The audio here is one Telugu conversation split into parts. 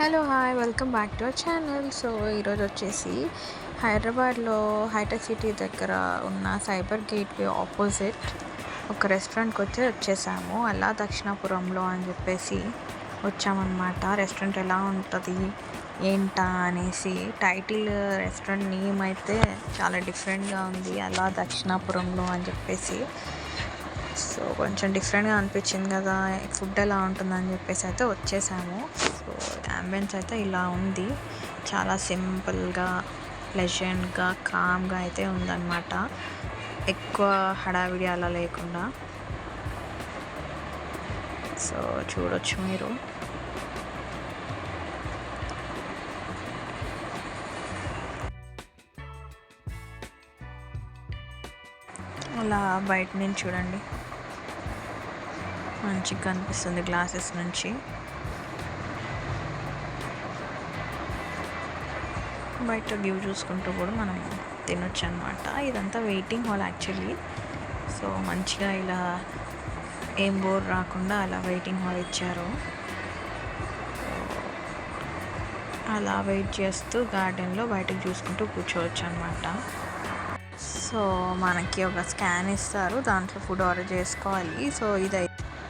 Hello hi welcome back to our channel. So ఈరోజు వచ్చేసి హైదరాబాద్లో హైటెక్ సిటీ దగ్గర ఉన్న సైబర్ గేట్వే ఆపోజిట్ ఒక రెస్టారెంట్కి వచ్చి వచ్చేసాము. అలా దక్షిణాపురంలో అని చెప్పేసి వచ్చామన్నమాట. రెస్టారెంట్ ఎలా ఉంటుంది ఏంటా అనేసి టైటిల్ రెస్టారెంట్ నేమ్ అయితే చాలా డిఫరెంట్గా ఉంది. అలా దక్షిణాపురంలో అని చెప్పేసి సో కొంచెం డిఫరెంట్గా అనిపించింది కదా ఫుడ్ ఎలా ఉంటుందని చెప్పేసి అయితే వచ్చేసాము. సో అంబియన్స్ అయితే ఇలా ఉంది. చాలా సింపుల్గా ప్లెజెంట్గా కామ్గా అయితే ఉందన్నమాట. ఎక్కువ హడావిడి అలా లేకుండా. సో చూడొచ్చు మీరు. అలా బయట నుంచి చూడండి. మంచిగా కనిపిస్తుంది గ్లాసెస్ నుంచి. బయట వ్యూ చూసుకుంటూ కూడా మనం తినొచ్చు అనమాట ఇదంతా వెయిటింగ్ హాల్ యాక్చువల్లీ సో మంచిగా ఇలా ఏం బోర్ రాకుండా అలా వెయిటింగ్ హాల్ ఇచ్చారు. అలా వెయిట్ చేస్తూ గార్డెన్లో బయటకు చూసుకుంటూ కూర్చోవచ్చు అనమాట సో మనకి ఒక స్కాన్ ఇస్తారు దాంట్లో ఫుడ్ ఆర్డర్ చేసుకోవాలి. సో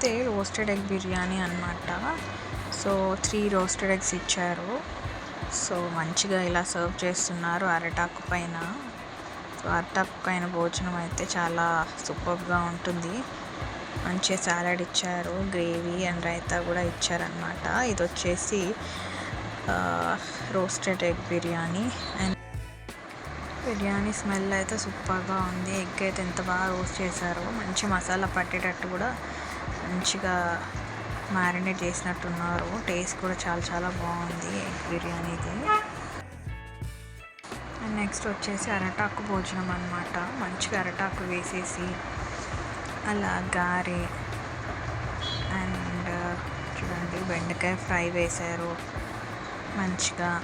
అయితే రోస్టెడ్ ఎగ్ బిర్యానీ అనమాట సో త్రీ రోస్టెడ్ ఎగ్స్ ఇచ్చారు. సో మంచిగా ఇలా సర్వ్ చేస్తున్నారు అరటాకు పైన. సో అరటాకు పైన భోజనం అయితే చాలా సూపర్గా ఉంటుంది. మంచి సాలడ్ ఇచ్చారు గ్రేవీ అండ్ రైతా కూడా ఇచ్చారనమాట ఇది వచ్చేసి roasted egg biryani. And biryani smell అయితే సూపర్గా ఉంది. ఎగ్ అయితే ఎంత బాగా రోస్ట్ చేశారో మంచి మసాలా పట్టేటట్టు కూడా మంచిగా మ్యారినేట్ చేసినట్టున్నారు. టేస్ట్ కూడా చాలా చాలా బాగుంది ఎగ్ బిర్యానీది అండ్ నెక్స్ట్ వచ్చేసి అరటాకు భోజనం అనమాట మంచిగా అరటాకు వేసేసి అలా గారె. అండ్ చూడండి బెండకాయ ఫ్రై వేశారు. మంచిగా.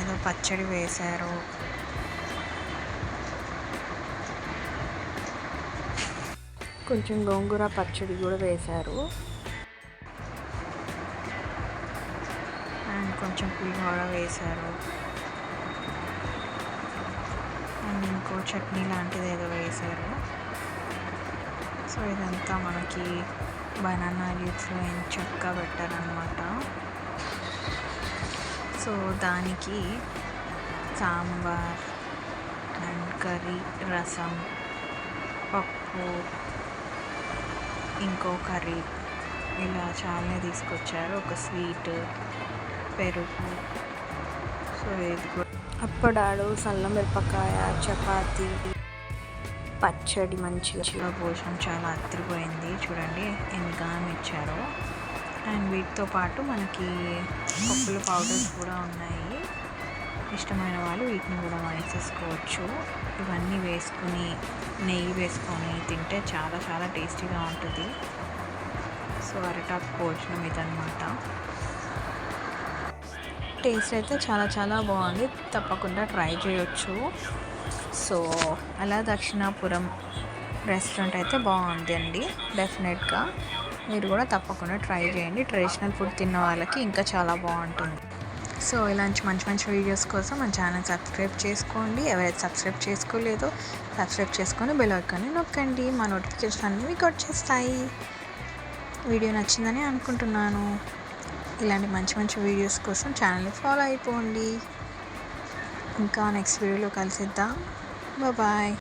ఏదో పచ్చడి వేశారు. కొంచెం గోంగూర పచ్చడి కూడా వేశారు. అండ్ కొంచెం పులిహోర వేశారు. అండ్ ఇంకో చట్నీ లాంటిది ఏదో వేశారు. సో ఇదంతా మనకి బనానా లీవ్స్లో చక్కగా పెట్టారనమాట సో దానికి సాంబార్ అండ్ కర్రీ రసం పప్పు ఇంకో కర్రీ ఇలా చాలానే తీసుకొచ్చారు. ఒక స్వీట్ పెరుగు. సో ఇది అప్పడాడు సల్ల మిరపకాయ చపాతి పచ్చడి మంచిగా భోజనం చాలా అత్తిరిపోయింది చూడండి ఎన్ని గానం ఇచ్చారో. అండ్ వీటితో పాటు మనకి పప్పుల పౌడర్స్ కూడా ఉన్నాయి. ఇష్టమైన వాళ్ళు వీటిని కూడా వేసేసుకోవచ్చు ఇవన్నీ వేసుకుని నెయ్యి వేసుకొని తింటే చాలా చాలా టేస్టీగా ఉంటుంది. సో అరటాకు భోజనం ఇదనమాట టేస్ట్ అయితే చాలా చాలా బాగుంది. తప్పకుండా ట్రై చేయొచ్చు. సో అలా దక్షిణాపురం రెస్టారెంట్ అయితే బాగుంది అండి డెఫినెట్గా. మీరు కూడా తప్పకుండా ట్రై చేయండి. ట్రెడిషనల్ ఫుడ్ తిన్న వాళ్ళకి ఇంకా చాలా బాగుంటుంది. సో ఇలాంటి మంచి మంచి వీడియోస్ కోసం మన ఛానల్ సబ్స్క్రైబ్ చేసుకోండి. ఎవరైతే సబ్స్క్రైబ్ చేసుకోలేదో సబ్స్క్రైబ్ చేసుకొని బెల్ ఐకాన్ని నొక్కండి. మా నోటిఫికేషన్ అన్నీ మీకు వచ్చేస్తాయి. వీడియో నచ్చిందని అనుకుంటున్నాను. ఇలాంటి మంచి మంచి వీడియోస్ కోసం ఛానల్ని ఫాలో అయిపోండి. ఇంకా నెక్స్ట్ వీడియోలో కలిసిద్దాం. బాయ్.